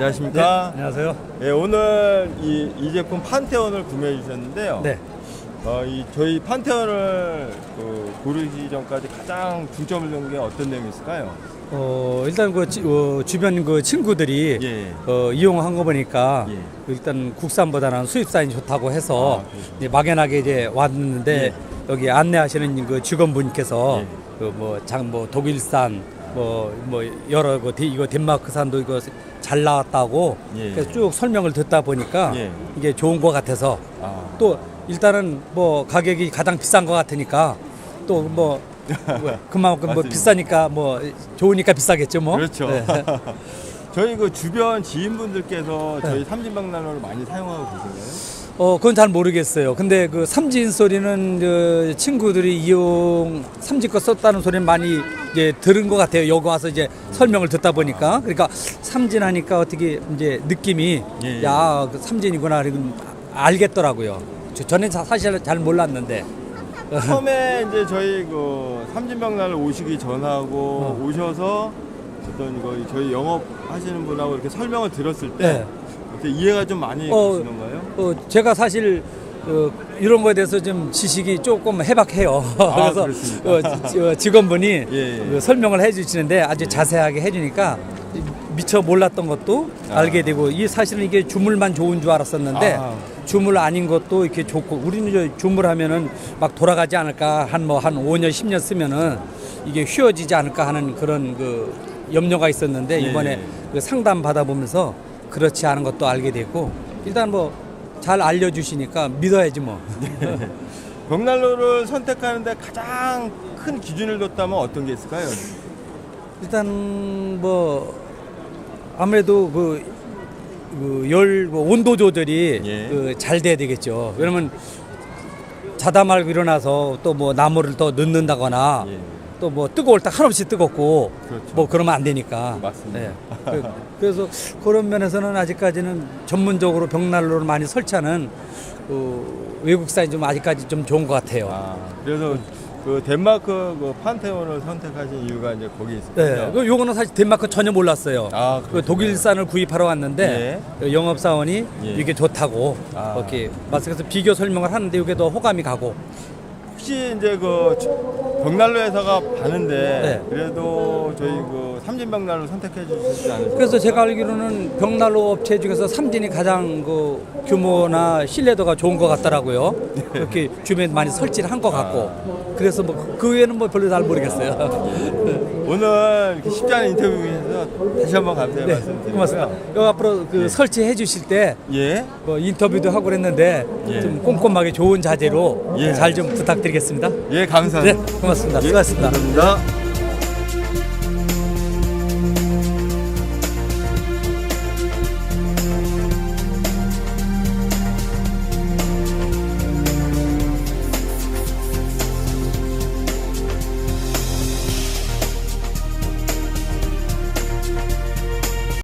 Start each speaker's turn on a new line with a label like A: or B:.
A: 안녕하십니까?
B: 안녕하세요.
A: 예, 오늘 이, 이 제품 판테온을 구매해 주셨는데요.
B: 네.
A: 어, 이 저희 판테온을 그 고르기 전까지 가장 중점을 둔 게 어떤 내용이 있을까요?
B: 어, 일단 그 지- 어, 주변 그 친구들이
A: 예.
B: 어, 이용한 거 보니까
A: 예.
B: 일단 국산보다는 수입산이 좋다고 해서
A: 아, 그렇죠.
B: 이제 막연하게 이제 왔는데 여기 안내하시는 그 직원분께서
A: 예.
B: 그뭐장뭐 독일산 뭐 뭐 여러 그 데- 이거 덴마크 산도 이거 잘 나왔다고
A: 예.
B: 그래서 쭉 설명을 듣다 보니까
A: 예.
B: 이게 좋은 거 같아서
A: 아,
B: 또 일단은 뭐 가격이 가장 비싼 것 같으니까 또 뭐 그만큼 뭐
A: 맞습니다.
B: 비싸니까 뭐 좋으니까 비싸겠죠 뭐.
A: 그렇죠.
B: 네.
A: 저희 그 주변 지인분들께서 저희
B: 네.
A: 삼진박람회를 많이 사용하고 계신가요?
B: 어 그건 잘 모르겠어요. 근데 그 삼진 소리는 그 친구들이 이용 삼진 거 썼다는 소리는 많이 이제 들은 것 같아요. 여기 와서 이제 설명을 듣다 보니까 그러니까 삼진 하니까 어떻게 이제 느낌이
A: 예, 예.
B: 야그 삼진이구나 이건 알겠더라고요. 저- 저는 사- 사실 잘 몰랐는데.
A: 처음에 이제 저희 그 삼진박람회 오시기 전하고
B: 어.
A: 오셔서 어떤 이거 저희 영업 하시는 분하고 이렇게 설명을 들었을 때
B: 네.
A: 이렇게 이해가 좀 많이
B: 어,
A: 되시는가요?
B: 어, 제가 사실 어, 이런 거에 대해서 좀 지식이 조금 해박해요.
A: 아,
B: 그래서? 어, 지- 어, 직원분이
A: 예, 예.
B: 그 설명을 해주시는데 아주 자세하게 해주니까 미처 몰랐던 것도
A: 아.
B: 알게 되고 이 사실은 이게 주물만 좋은 줄 알았었는데
A: 아.
B: 주물 아닌 것도 이렇게 좋고 우리는 저 주물 하면은 막 돌아가지 않을까 한 뭐한 5년 10년 쓰면은 이게 휘어지지 않을까 하는 그런 그 염려가 있었는데
A: 예,
B: 이번에
A: 예.
B: 그 상담 받아보면서 그렇지 않은 것도 알게 됐고 일단 뭐 잘 알려주시니까 믿어야지 뭐.
A: 벽난로를 선택하는데 가장 큰 기준을 뒀다면 어떤 게 있을까요?
B: 일단 뭐 아무래도 그, 그 열 뭐 온도 조절이
A: 예.
B: 그잘 돼야 되겠죠. 왜냐면 자다 말고 일어나서 또 뭐 나무를 더 넣는다거나
A: 예.
B: 또 뭐 뜨거울 때 한없이 뜨겁고
A: 그렇죠.
B: 뭐 그러면 안 되니까.
A: 맞습니다.
B: 예. 그, 그래서 그런 면에서는 아직까지는 전문적으로 벽난로를 많이 설치하는 그 외국산이 좀 아직까지 좀 좋은 것 같아요.
A: 아, 그래서 그 덴마크 그 판테온을 선택하신 이유가 이제 거기 있습니다.
B: 네, 그 요거는 사실 덴마크 전혀 몰랐어요.
A: 아,
B: 그. 독일산을 구입하러 왔는데 그 영업 사원이
A: 예.
B: 이게 좋다고
A: 아.
B: 이렇게 말씀해서 비교 설명을 하는데 이게 더 호감이 가고
A: 혹시 이제 그 벽난로 회사가 많은데
B: 네.
A: 그래도 저희 그 삼진 벽난로 선택해 주시지 않으세요?
B: 그래서 제가 알기로는 벽난로 업체 중에서 삼진이 가장 그 규모나 신뢰도가 좋은 것 같더라고요. 그렇게 주변에 많이 설치를 한 것 같고 그래서 뭐 그 외에는 뭐 별로 잘 모르겠어요.
A: 오늘 이렇게 쉽지 않은 인터뷰 해서 다시 한번 감사의
B: 네,
A: 말씀 드리고요.
B: 고맙습니다. 여기 앞으로 그
A: 예.
B: 설치해 주실 때
A: 예.
B: 뭐 인터뷰도 하고 그랬는데
A: 예.
B: 좀 꼼꼼하게 좋은 자재로
A: 예.
B: 잘 좀 부탁드 리겠습니다.
A: 예,
B: 네,
A: 감사합니다.
B: 고맙습니다.
A: 예,
B: 수고하셨습니다.
A: 감사합니다.